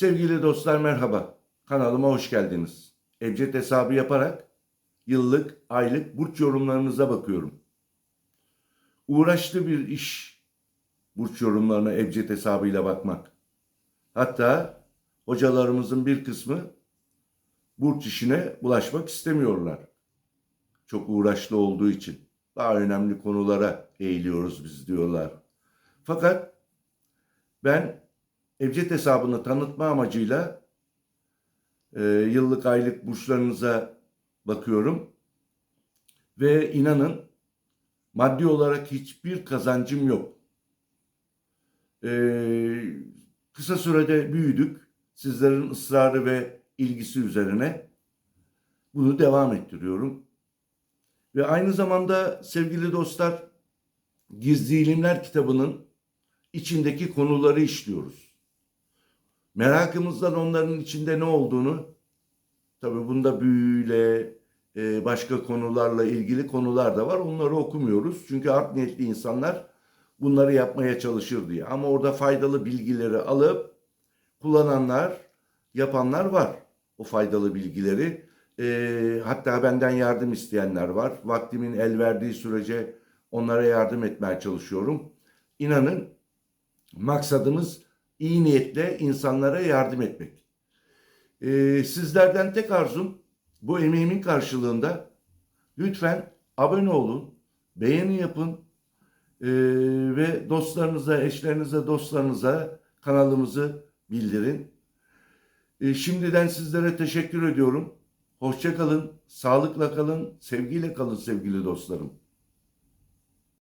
Sevgili dostlar merhaba. Kanalıma hoş geldiniz. Ebced hesabı yaparak yıllık, aylık burç yorumlarınıza bakıyorum. Uğraşlı bir iş burç yorumlarına Ebced hesabıyla bakmak. Hatta hocalarımızın bir kısmı burç işine bulaşmak istemiyorlar. Çok uğraşlı olduğu için. Daha önemli konulara eğiliyoruz biz diyorlar. Fakat ben Ebced hesabını tanıtma amacıyla e, yıllık aylık burçlarınıza bakıyorum. Ve inanın maddi olarak hiçbir kazancım yok. E, kısa sürede büyüdük. Sizlerin ısrarı ve ilgisi üzerine bunu devam ettiriyorum. Ve aynı zamanda sevgili dostlar Gizli İlimler kitabının içindeki konuları işliyoruz. Merakımızdan onların içinde ne olduğunu, tabii bunda büyüyle, e, başka konularla ilgili konular da var. Onları okumuyoruz. Çünkü art niyetli insanlar bunları yapmaya çalışır diye. Ama orada faydalı bilgileri alıp kullananlar, yapanlar var. O faydalı bilgileri. E, hatta benden yardım isteyenler var. Vaktimin el verdiği sürece onlara yardım etmeye çalışıyorum. İnanın maksadımız iyi niyetle insanlara yardım etmek. Ee, sizlerden tek arzum bu emeğimin karşılığında lütfen abone olun, beğeni yapın ee, ve dostlarınıza, eşlerinize, dostlarınıza kanalımızı bildirin. Ee, şimdiden sizlere teşekkür ediyorum. Hoşça kalın, sağlıkla kalın, sevgiyle kalın sevgili dostlarım.